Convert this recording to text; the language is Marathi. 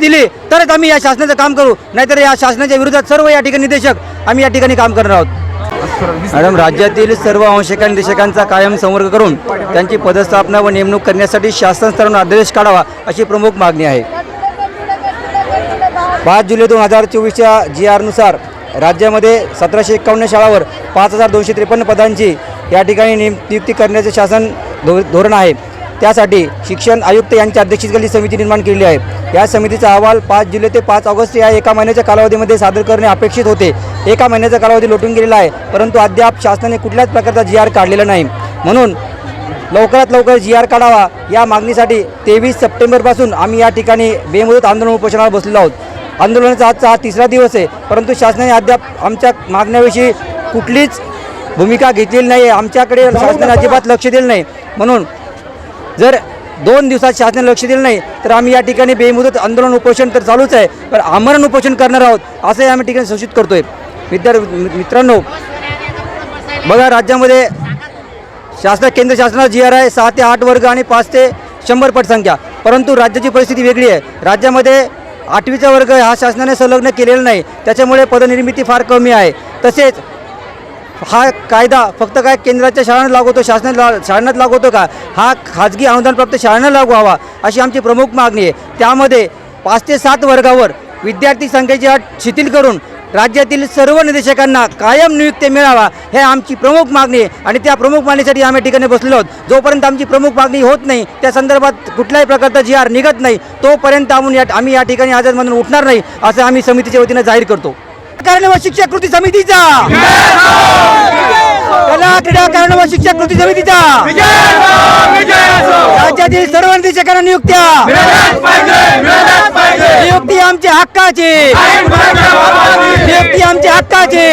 दिली तरच आम्ही या शासनाचं काम करू. नाहीतर या शासनाच्या विरोधात सर्व या ठिकाणी निदेशक आम्ही या ठिकाणी काम करणार आहोत. मॅडम राज्यातील सर्व अंशक निदेशकांचा कायम संवर्ग करून त्यांची पदस्थापना व नेमणूक करण्यासाठी शासन स्तरावरून आदेश काढावा अशी प्रमुख मागणी आहे. पाच जुलै दोन हजार चोवीसच्या जी आरनुसार राज्यामध्ये सतराशे एक्कावन्न शाळावर पाच हजार दोनशे त्रेपन्न पदांची या ठिकाणी नियुक्ती करण्याचे शासन धो धोरण आहे. त्यासाठी शिक्षण आयुक्त यांच्या अध्यक्षतेखाली समिती निर्माण केली आहे. या समितीचा अहवाल पाच जुलै ते पाच ऑगस्ट या एका महिन्याच्या कालावधीमध्ये सादर करणे अपेक्षित होते. एका महिन्याचा कालावधी लोटून गेलेला आहे परंतु अद्याप शासनाने कुठल्याच प्रकारचा जी आर काढलेला नाही. म्हणून लवकरात लवकर जी आर काढावा. या मागणीसाठी तेवीस सप्टेंबरपासून आम्ही या ठिकाणी बेमुदत आंदोलन उपोषणावर बसलेलो आहोत. आंदोलनाचा आजचा हा तिसरा दिवस आहे परंतु शासनाने अद्याप आमच्या मागण्याविषयी कुठलीच भूमिका घेतलेली नाही आहे. आमच्याकडे शासनाने अजिबात लक्ष दिलं नाही. म्हणून जर दोन दिवसात शासनाने लक्ष दिलं नाही तर आम्ही या ठिकाणी बेमुदत आंदोलन उपोषण तर चालूच आहे पण आमरण उपोषण करणार आहोत असंही आम्ही ठिकाणी सूचित करतोय. विद्यार्थी मित्रांनो बघा राज्यामध्ये शासन केंद्र शासनाचा जी आर आहे सहा ते आठ वर्ग आणि पाच ते शंभर पटसंख्या परंतु राज्याची परिस्थिती वेगळी आहे. राज्यामध्ये आठवीचा वर्ग हा शासनाने संलग्न केलेला नाही त्याच्यामुळे पदनिर्मिती फार कमी आहे. तसेच हा कायदा फक्त काय केंद्राच्या शाळांना लागू होतो शासनात ला शाळांनाच लागू होतो का? हा खाजगी अनुदानप्राप्त शाळांना लागू व्हावा अशी आमची प्रमुख मागणी आहे. त्यामध्ये पाच ते सात वर्गावर विद्यार्थी संख्येची अट शिथिल करून राज्यातील सर्व निदेशकांना कायम नियुक्ती मिळावा हे आमची प्रमुख मागणी आहे. आणि त्या प्रमुख मागणीसाठी आम्ही ठिकाणी बसलेलो आहोत. जोपर्यंत आमची प्रमुख मागणी होत नाही त्या संदर्भात कुठल्याही प्रकारचा जी आर निघत नाही तोपर्यंत आम्ही या आम्ही या ठिकाणी आजारमधून उठणार नाही असं आम्ही समितीच्या वतीनं जाहीर करतो. कारण व शिक्षा कृती समितीचा. कला क्रीडा कारण व शिक्षा कृती समितीचा. राज्यातील सर्व निदेशकांना नियुक्त्या. नियुक्ती आमच्या हक्काची. नियुक्ती आमच्या हक्काची.